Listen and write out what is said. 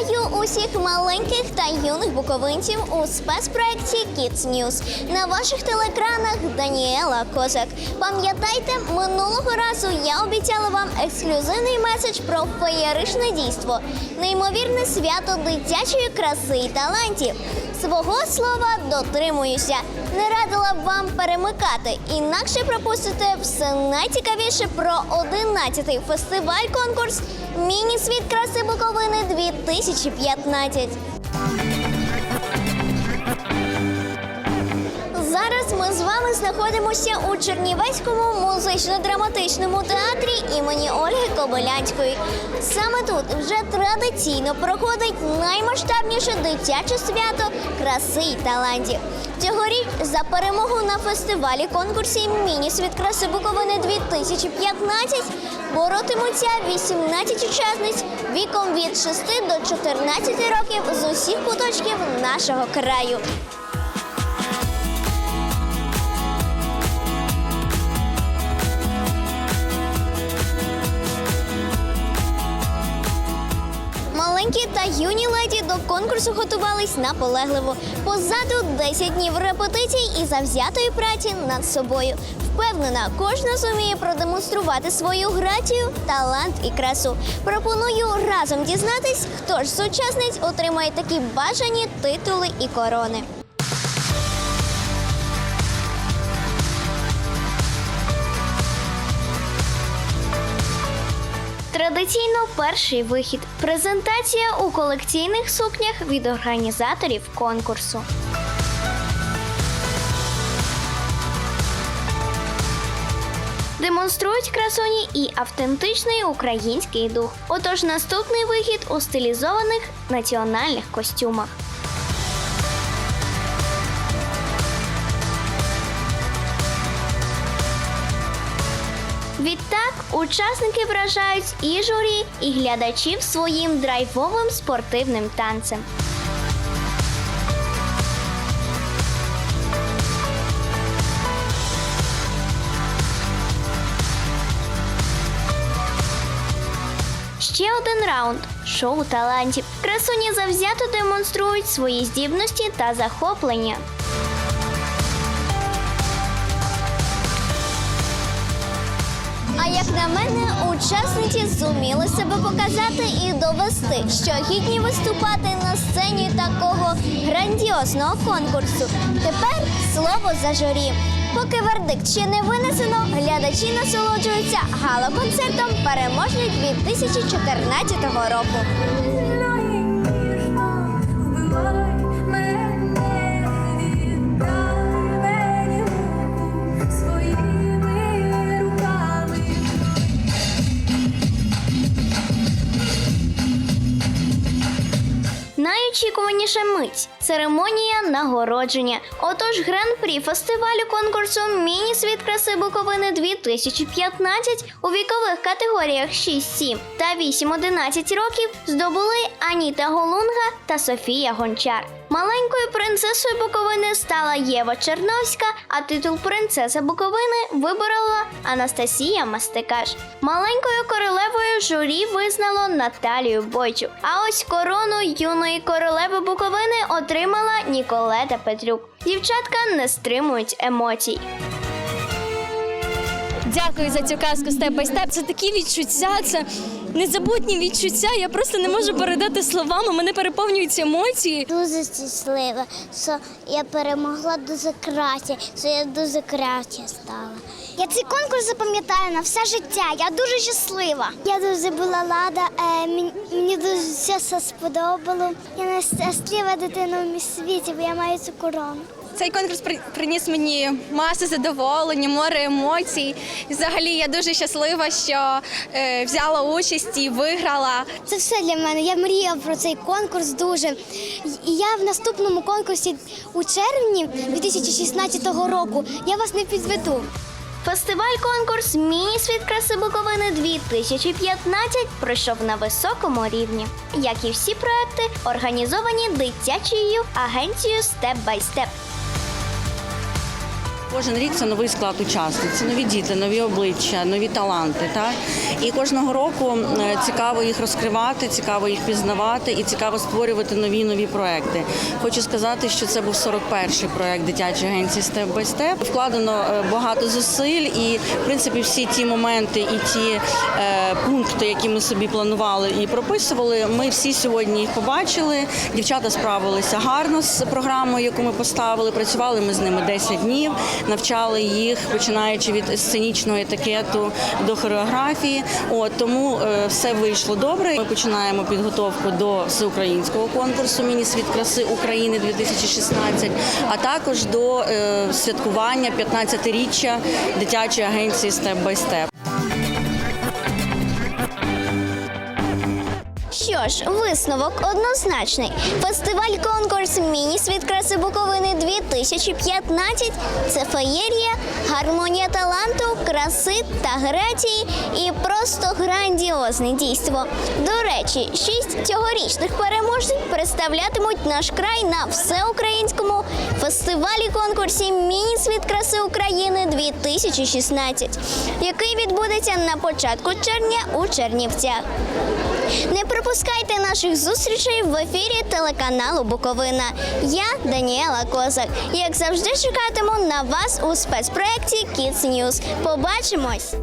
Вітаю усіх маленьких та юних буковинців у спецпроєкті Kids News. На ваших телекранах Даніела Козак. Пам'ятайте, минулого разу я обіцяла вам ексклюзивний меседж про феєричне дійство, неймовірне свято дитячої краси і талантів. Свого слова дотримуюся. Не радила б вам перемикати, інакше пропустите все найцікавіше про 11-й фестиваль-конкурс Міні-світ краси Буковини 2015. Зараз ми з вами знаходимося у Чернівецькому музично-драматичному театрі імені Ольги Кобилянської. Саме тут вже традиційно проходить наймасштабніше дитяче свято краси й талантів. Цьогоріч за перемогу на фестивалі конкурсі Міні-світ краси Буковини 2015 боротимуться 18 учасниць віком від 6 до 14 років з усіх куточків нашого краю. Маленькі та юні леді до конкурсу готувались наполегливо. Позаду 10 днів репетицій і завзятої праці над собою. Впевнена, кожна зуміє продемонструвати свою грацію, талант і красу. Пропоную разом дізнатись, хто ж з учасниць отримає такі бажані титули і корони. Традиційно перший вихід презентація у колекційних сукнях від організаторів конкурсу. Демонструють красуні і автентичний український дух. Отож, наступний вихід у стилізованих національних костюмах. Відтак учасники вражають і журі, і глядачів своїм драйвовим спортивним танцем. Ще один раунд шоу талантів. Красуні завзято демонструють свої здібності та захоплення. Як на мене, учасниці зуміли себе показати і довести, що гідні виступати на сцені такого грандіозного конкурсу. Тепер слово за журі. Поки вердикт ще не винесено, глядачі насолоджуються гала-концертом переможник 2014 року. Найочікуваніша мить церемонія нагородження. Отож, гран-прі фестивалю конкурсу Міні-світ краси Буковини 2015 у вікових категоріях 6-7 та 8-11 років здобули Аніта Голунга та Софія Гончар. Маленькою принцесою Буковини стала Єва Черновська, а титул принцеса Буковини виборола Анастасія Мастикаш. Маленькою королевою журі визнало Наталію Бойчук. А ось корону юної королеви Буковини отримала Ніколета Петрюк. Дівчатка не стримують емоцій. Дякую за цю казку степ бай степ. Це такі відчуття, це незабутні відчуття. Я просто не можу передати словами. Мене переповнюють емоції. Дуже щаслива, що я перемогла дуже краще, що я дуже краще стала. Я цей конкурс запам'ятаю на все життя. Я дуже щаслива. Я дуже була рада, е, мені, мені дуже все сподобало. Я найщаслива дитина в світі, бо я маю цю корону. Цей конкурс при- приніс мені масу задоволення, море емоцій. Взагалі я дуже щаслива, що е, взяла участь і виграла. Це все для мене. Я мріяла про цей конкурс дуже. І я в наступному конкурсі у червні 2016 року я вас не підведу. Фестиваль-конкурс Міні-світ краси Буковини 2015 пройшов на високому рівні. Як і всі проекти, організовані дитячою агенцією Степ бай Степ. Кожен рік це новий склад учасниць, це нові діти, нові обличчя, нові таланти. Так? І кожного року цікаво їх розкривати, цікаво їх пізнавати і цікаво створювати нові нові проекти. Хочу сказати, що це був 41-й проект дитячої агенції Степ by Step. Вкладено е, багато зусиль, і в принципі всі ті моменти і ті е, пункти, які ми собі планували і прописували, ми всі сьогодні їх побачили. Дівчата справилися гарно з програмою, яку ми поставили. Працювали ми з ними 10 днів, навчали їх, починаючи від сценічного етикету до хореографії. От тому е, все вийшло добре. Ми починаємо підготовку до всеукраїнського конкурсу Міні-світ краси України 2016, а також до е, святкування 15-річчя дитячої агенції Степ Що ж, висновок однозначний. Фестиваль конкурс Міні-світ краси Буковини 2015 це феєрія, гармонія таланту, краси та грації і просто грандіозне дійство. До речі, шість цьогорічних переможців представлятимуть наш край на всеукраїнському фестивалі конкурсі Міні-світ краси України 2016, який відбудеться на початку червня у Чернівцях. Не пропускайте наших зустрічей в ефірі телеканалу Буковина. Я Даніела Козак. Як завжди, чекатиму на вас у спецпроєкті Kids News. Побачимось!